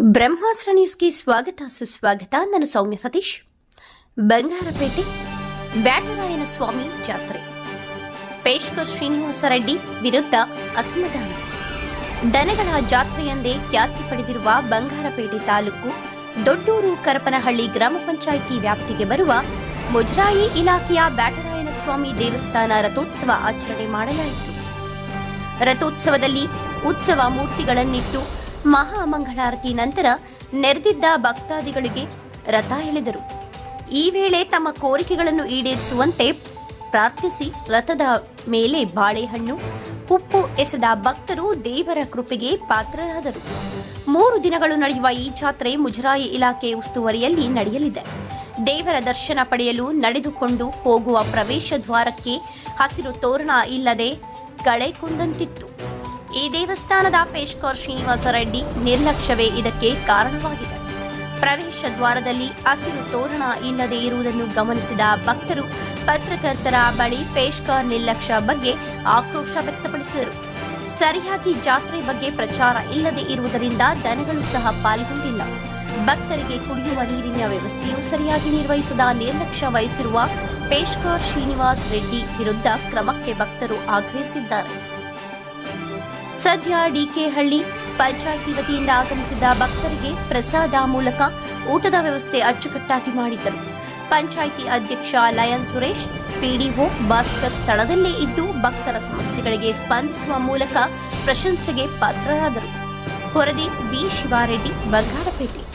ಬ್ರಹ್ಮಾಸ್ತ್ರ ನ್ಯೂಸ್ಗೆ ಸ್ವಾಗತ, ಸುಸ್ವಾಗತ. ನಾನು ಸೌಮ್ಯ ಸತೀಶ್. ಬಂಗಾರಪೇಟೆ ಬ್ಯಾಟರಾಯನ ಸ್ವಾಮಿ ಜಾತ್ರೆ. ಪೇಶ್ಕರ್ ಶ್ರೀನಿವಾಸ ರೆಡ್ಡಿ ವಿರುದ್ಧ ಅಸಮಾಧಾನ. ದನಗಳ ಜಾತ್ರೆಯೆಂದೇ ಖ್ಯಾತಿ ಪಡೆದಿರುವ ಬಂಗಾರಪೇಟೆ ತಾಲೂಕು ದೊಡ್ಡೂರು ಕರಪನಹಳ್ಳಿ ಗ್ರಾಮ ಪಂಚಾಯಿತಿ ವ್ಯಾಪ್ತಿಗೆ ಬರುವ ಮುಜರಾಯಿ ಇಲಾಖೆಯ ಬ್ಯಾಟರಾಯನ ಸ್ವಾಮಿ ದೇವಸ್ಥಾನ ರಥೋತ್ಸವ ಆಚರಣೆ ಮಾಡಲಾಯಿತು. ರಥೋತ್ಸವದಲ್ಲಿ ಉತ್ಸವ ಮೂರ್ತಿಗಳನ್ನಿಟ್ಟು ಮಹಾಮಂಗಳಾರತಿ ನಂತರ ನೆರೆದಿದ್ದ ಭಕ್ತಾದಿಗಳಿಗೆ ರಥ ಎಳೆದರು. ಈ ವೇಳೆ ತಮ್ಮ ಕೋರಿಕೆಗಳನ್ನು ಈಡೇರಿಸುವಂತೆ ಪ್ರಾರ್ಥಿಸಿ ರಥದ ಮೇಲೆ ಬಾಳೆಹಣ್ಣು, ಉಪ್ಪು ಎಸೆದ ಭಕ್ತರು ದೇವರ ಕೃಪೆಗೆ ಪಾತ್ರರಾದರು. ಮೂರು ದಿನಗಳು ನಡೆಯುವ ಈ ಜಾತ್ರೆ ಮುಜರಾಯಿ ಇಲಾಖೆ ಉಸ್ತುವಾರಿಯಲ್ಲಿ ನಡೆಯಲಿದೆ. ದೇವರ ದರ್ಶನ ಪಡೆಯಲು ನಡೆದುಕೊಂಡು ಹೋಗುವ ಪ್ರವೇಶ ದ್ವಾರಕ್ಕೆ ಹಸಿರು ತೋರಣ ಇಲ್ಲದೆ ಕಳೆಕೊಂಡಂತಿತ್ತು ಈ ದೇವಸ್ಥಾನದ ಪೇಶ್ಕೋರ್ ಶ್ರೀನಿವಾಸ ರೆಡ್ಡಿ ನಿರ್ಲಕ್ಷ್ಯವೇ ಇದಕ್ಕೆ ಕಾರಣವಾಗಿದೆ. ಪ್ರವೇಶ ದ್ವಾರದಲ್ಲಿ ಹಸಿರು ತೋರಣ ಇಲ್ಲದೆ ಇರುವುದನ್ನು ಗಮನಿಸಿದ ಭಕ್ತರು ಪತ್ರಕರ್ತರ ಬಳಿ ಪೇಶ್ಕರ್ ನಿರ್ಲಕ್ಷ್ಯ ಬಗ್ಗೆ ಆಕ್ರೋಶ ವ್ಯಕ್ತಪಡಿಸಿದರು. ಸರಿಯಾಗಿ ಜಾತ್ರೆ ಬಗ್ಗೆ ಪ್ರಚಾರ ಇಲ್ಲದೆ ಇರುವುದರಿಂದ ದನಗಳು ಸಹ ಪಾಲ್ಗೊಂಡಿಲ್ಲ. ಭಕ್ತರಿಗೆ ಕುಡಿಯುವ ನೀರಿನ ವ್ಯವಸ್ಥೆಯು ಸರಿಯಾಗಿ ನಿರ್ವಹಿಸದ ನಿರ್ಲಕ್ಷ್ಯ ವಹಿಸಿರುವ ಪೇಶ್ಕರ್ ಶ್ರೀನಿವಾಸ್ ರೆಡ್ಡಿ ವಿರುದ್ಧ ಕ್ರಮಕ್ಕೆ ಭಕ್ತರು ಆಗ್ರಹಿಸಿದ್ದಾರೆ. ಸದ್ಯ ಡಿಕೆಹಳ್ಳಿ ಪಂಚಾಯಿತಿ ವತಿಯಿಂದ ಆಗಮಿಸಿದ ಭಕ್ತರಿಗೆ ಪ್ರಸಾದ ಮೂಲಕ ಊಟದ ವ್ಯವಸ್ಥೆ ಅಚ್ಚುಕಟ್ಟಾಗಿ ಮಾಡಿದ್ದರು. ಪಂಚಾಯಿತಿ ಅಧ್ಯಕ್ಷ ಲಯನ್ ಸುರೇಶ್, ಪಿಡಿಒ ಭಾಸ್ಕರ್ ಸ್ಥಳದಲ್ಲೇ ಇದ್ದು ಭಕ್ತರ ಸಮಸ್ಯೆಗಳಿಗೆ ಸ್ಪಂದಿಸುವ ಮೂಲಕ ಪ್ರಶಂಸೆಗೆ ಪಾತ್ರರಾದರು. ವರದಿ ವಿ ಶಿವಾರೆಡ್ಡಿ, ಬಂಗಾರಪೇಟೆ.